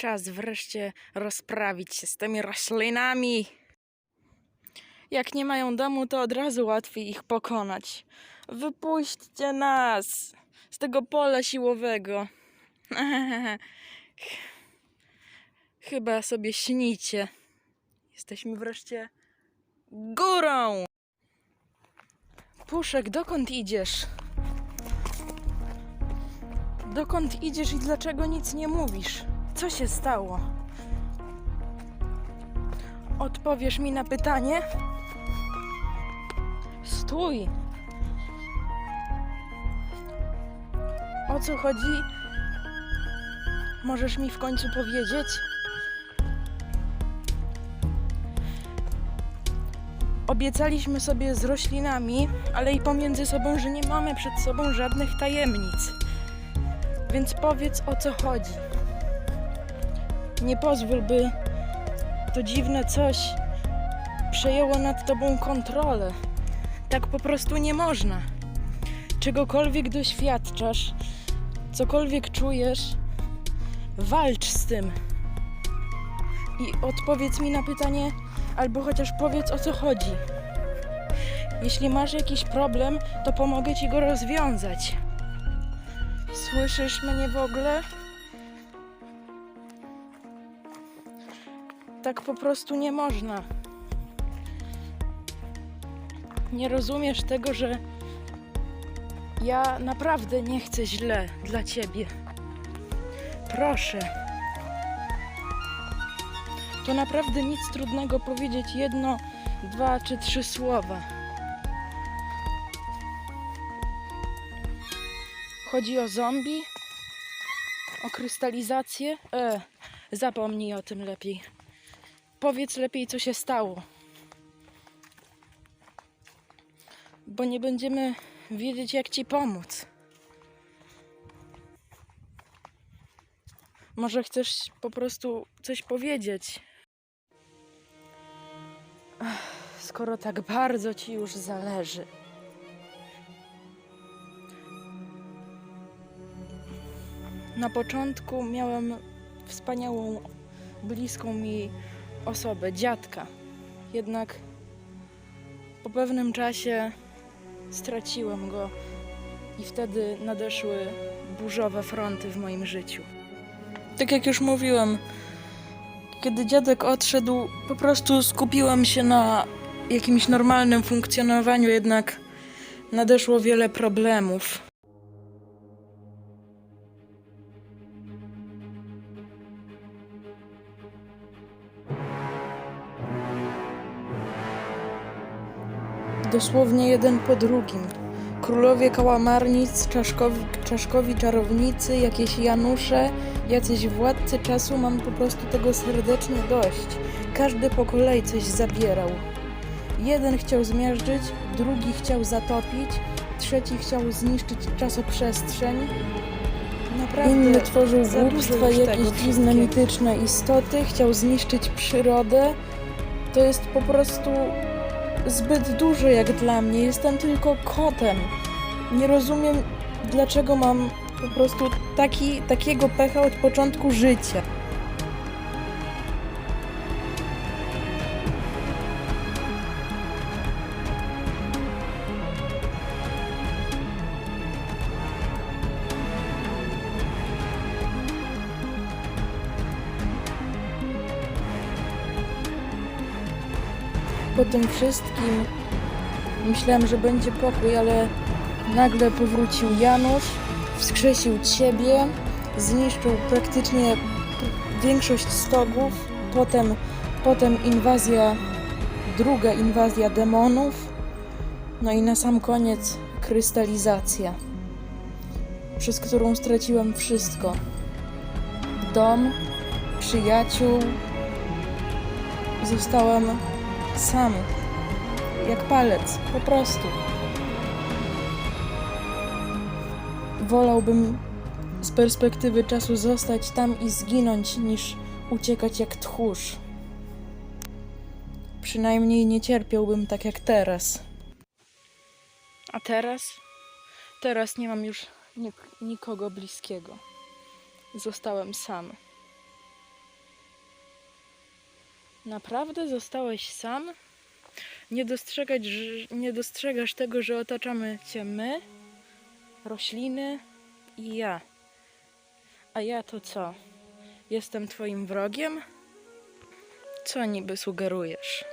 Czas wreszcie rozprawić się z tymi roślinami. Jak nie mają domu, to od razu łatwiej ich pokonać. Wypuśćcie nas z tego pola siłowego. Chyba sobie śnicie. Jesteśmy wreszcie górą. Puszek, dokąd idziesz? Dokąd idziesz i dlaczego nic nie mówisz? Co się stało? Odpowiesz mi na pytanie? Stój! O co chodzi? Możesz mi w końcu powiedzieć? Obiecaliśmy sobie z roślinami, ale i pomiędzy sobą, że nie mamy przed sobą żadnych tajemnic. Więc powiedz o co chodzi. Nie pozwól, by to dziwne coś przejęło nad tobą kontrolę. Tak po prostu nie można. Czegokolwiek doświadczasz, cokolwiek czujesz, walcz z tym. I odpowiedz mi na pytanie, albo chociaż powiedz o co chodzi. Jeśli masz jakiś problem, to pomogę ci go rozwiązać. Słyszysz mnie w ogóle? Tak po prostu nie można. Nie rozumiesz tego, że ja naprawdę nie chcę źle dla ciebie. Proszę. To naprawdę nic trudnego powiedzieć jedno, dwa czy trzy słowa. Chodzi o zombie? O krystalizację? E, zapomnij o tym lepiej. Powiedz lepiej, co się stało. Bo nie będziemy wiedzieć, jak ci pomóc. Może chcesz po prostu coś powiedzieć? Skoro tak bardzo ci już zależy. Na początku miałem wspaniałą, bliską mi osobę, dziadka. Jednak po pewnym czasie straciłem go i wtedy nadeszły burzowe fronty w moim życiu. Tak jak już mówiłem, kiedy dziadek odszedł, po prostu skupiłam się na jakimś normalnym funkcjonowaniu, jednak nadeszło wiele problemów. Dosłownie jeden po drugim. Królowie kałamarnic, czaszkowi, czaszkowi czarownicy, jakieś Janusze, jacyś władcy czasu, mam po prostu tego serdecznie dość. Każdy po kolei coś zabierał. Jeden chciał zmiażdżyć, drugi chciał zatopić, trzeci chciał zniszczyć czasoprzestrzeń. Naprawdę Inny tworzył głupstwa, jakieś dziwne, mityczne istoty, chciał zniszczyć przyrodę. To jest po prostu zbyt dużo jak dla mnie. Jestem tylko kotem. Nie rozumiem, dlaczego mam po prostu taki, takiego pecha od początku życia. Po tym wszystkim myślałem, że będzie pokój, ale nagle powrócił Janusz, wskrzesił ciebie, zniszczył praktycznie większość stogów, potem, potem inwazja, druga inwazja demonów, no i na sam koniec krystalizacja, przez którą straciłem wszystko. Dom, przyjaciół, zostałem sam. Jak palec, po prostu. Wolałbym z perspektywy czasu zostać tam i zginąć, niż uciekać jak tchórz. Przynajmniej nie cierpiałbym tak jak teraz. A teraz? Teraz nie mam już nik- nikogo bliskiego. Zostałem sam. Naprawdę zostałeś sam? Nie, dostrzegać, nie dostrzegasz tego, że otaczamy cię my, rośliny i ja. A ja to co? Jestem twoim wrogiem? Co niby sugerujesz?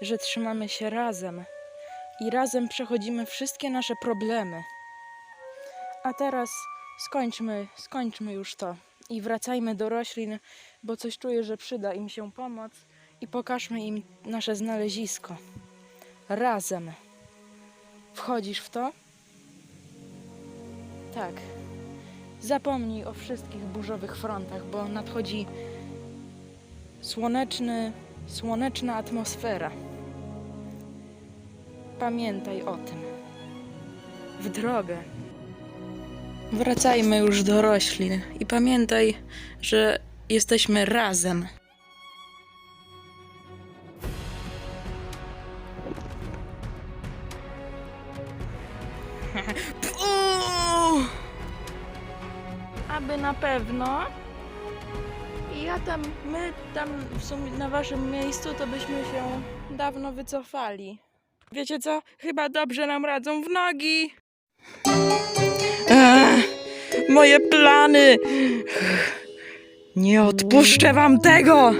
Że trzymamy się razem i razem przechodzimy wszystkie nasze problemy. A teraz skończmy, skończmy już to i wracajmy do roślin, bo coś czuję, że przyda im się pomoc i pokażmy im nasze znalezisko. Razem. Wchodzisz w to? Tak. Zapomnij o wszystkich burzowych frontach, bo nadchodzi słoneczny, słoneczna atmosfera. Pamiętaj o tym. W drogę. Wracajmy już do roślin i pamiętaj, że jesteśmy razem. Aby na pewno. I ja tam, my tam w sumie na waszym miejscu to byśmy się dawno wycofali. Wiecie co? Chyba dobrze nam radzą w nogi. Ech, moje plany. Nie odpuszczę wam tego.